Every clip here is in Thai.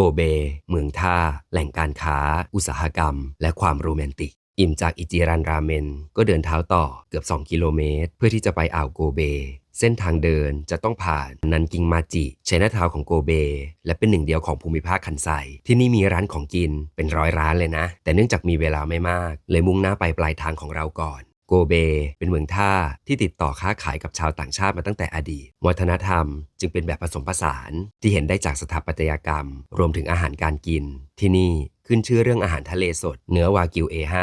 โกเบ เมืองท่า แหล่งการค้า อุตสาหกรรม และความโรแมนติก อิ่มจากอิจิรันราเมน ก็เดินเท้าต่อเกือบ 2 กิโลเมตร เพื่อที่จะไปอ่าวโกเบ เส้นทางเดินจะต้องผ่านนันกิงมาจิชนาทาวน์ของโกเบ และเป็นหนึ่งเดียวของภูมิภาคคันไซที่นี่มีร้านของกินเป็นร้อยร้านเลยนะ แต่เนื่องจากมีเวลาไม่มาก เลยมุ่งหน้าไปปลายทางของเราก่อน โกเบ เป็นเมืองท่าที่ติดต่อค้าขายกับชาวต่างชาติมาตั้งแต่อดีต วัฒนธรรมจึงเป็นแบบผสมผสานที่เห็นได้จากสถาปัตยกรรม รวมถึงอาหารการกิน ที่นี่ขึ้นชื่อเรื่องอาหารทะเลสด เนื้อวากิว A5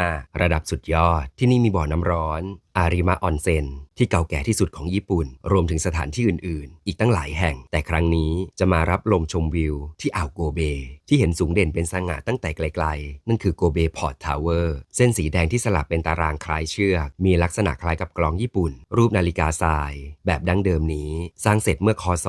ระดับสุดยอด ที่นี่มีบ่อน้ำร้อน อาริมาออนเซนที่เก่าแก่ที่สุดของญี่ปุ่น รวมถึงสถานที่อื่นๆ อีกตั้งหลายแห่ง แต่ครั้งนี้จะมารับลมชมวิว ที่อ่าวโกเบ ที่เห็นสูงเด่นเป็นสง่าตั้งแต่ไกลๆ นั่นคือโกเบพอร์ตทาวเวอร์เส้นสีแดงที่สลับเป็นตารางคล้ายเชือก มีลักษณะคล้ายกับกลองญี่ปุ่น รูปนาฬิกาทราย แบบดั้งเดิมนี้ สร้างเสร็จเมื่อคศ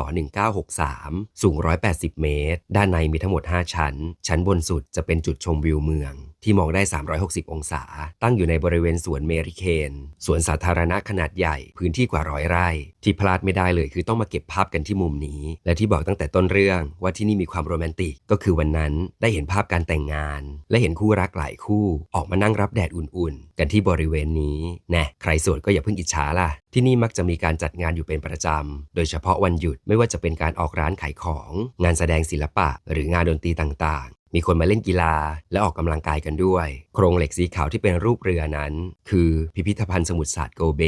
1963 สูง 180 เมตร ด้านในมีทั้งหมด 5 ชั้น ชั้นบนสุดจะเป็นจุดชมวิวเมือง ที่มองได้ 360 องศา ตั้งอยู่ในบริเวณสวนเมริเคนสวนสาธารณะขนาดใหญ่พื้นที่กว่าร้อยไร่ ที่พลาดไม่ได้เลยคือต้องมาเก็บภาพกันที่มุมนี้ และที่บอกตั้งแต่ต้นเรื่องว่าที่นี่มีความโรแมนติกก็คือวันนั้นได้เห็นภาพการแต่งงาน และเห็นคู่รักหลายคู่ออกมานั่งรับแดดอุ่นๆ กันที่บริเวณนี้แน่ใครโสดก็อย่าเพิ่งอิจฉาล่ะ ที่นี่มักจะมีการจัดงานอยู่เป็นประจำ โดยเฉพาะวันหยุดไม่ว่าจะเป็นการออกร้านขายของ งานแสดงศิลปะ หรืองานดนตรีต่าง มีคนมาเล่นกีฬาและออกกำลังกายกันด้วย โครงเหล็กสีขาวที่เป็นรูปเรือนั้น คือพิพิธภัณฑ์สมุทรศาสตร์โกเบ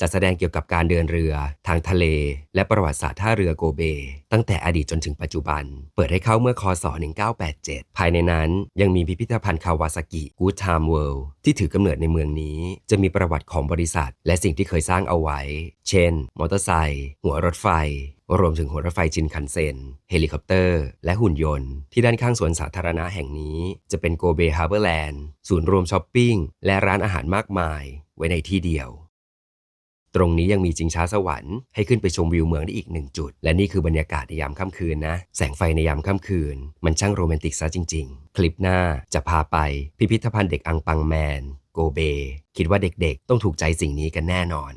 จัดแสดงเกี่ยวกับการเดินเรือ ทางทะเล และประวัติศาสตร์ท่าเรือโกเบ ตั้งแต่อดีตจนถึงปัจจุบัน เปิดให้เข้าเมื่อคศ 1987 ภายในนั้นยังมีพิพิธภัณฑ์คาวาซากิกูดไทม์เวิลด์ที่ถือกำเนิดในเมืองนี้ จะมีประวัติของบริษัท และสิ่งที่เคยสร้างเอาไว้ เช่น มอเตอร์ไซค์หัวรถไฟ รวมถึงหัวรถไฟชินคันเซ็น เฮลิคอปเตอร์ และหุ่นยนต์ ที่ด้านข้างสวนสาธารณะแห่งนี้ จะเป็นโกเบฮาร์เบอร์แลนด์ศูนย์รวมช้อปปิ้ง และร้านอาหารมากมาย ไว้ในที่เดียว ตรงนี้ยังมีจิงช้าสวรรค์ให้ขึ้นไปชมวิวเมืองได้อีกหนึ่งจุด และนี่คือบรรยากาศในยามค่ำคืนนะ แสงไฟในยามค่ำคืน มันช่างโรแมนติกซะจริง ๆ คลิปหน้าจะพาไปพิพิธภัณฑ์เด็กอังปังแมน โกเบ คิดว่าเด็กๆ ต้องถูกใจสิ่งนี้กันแน่นอน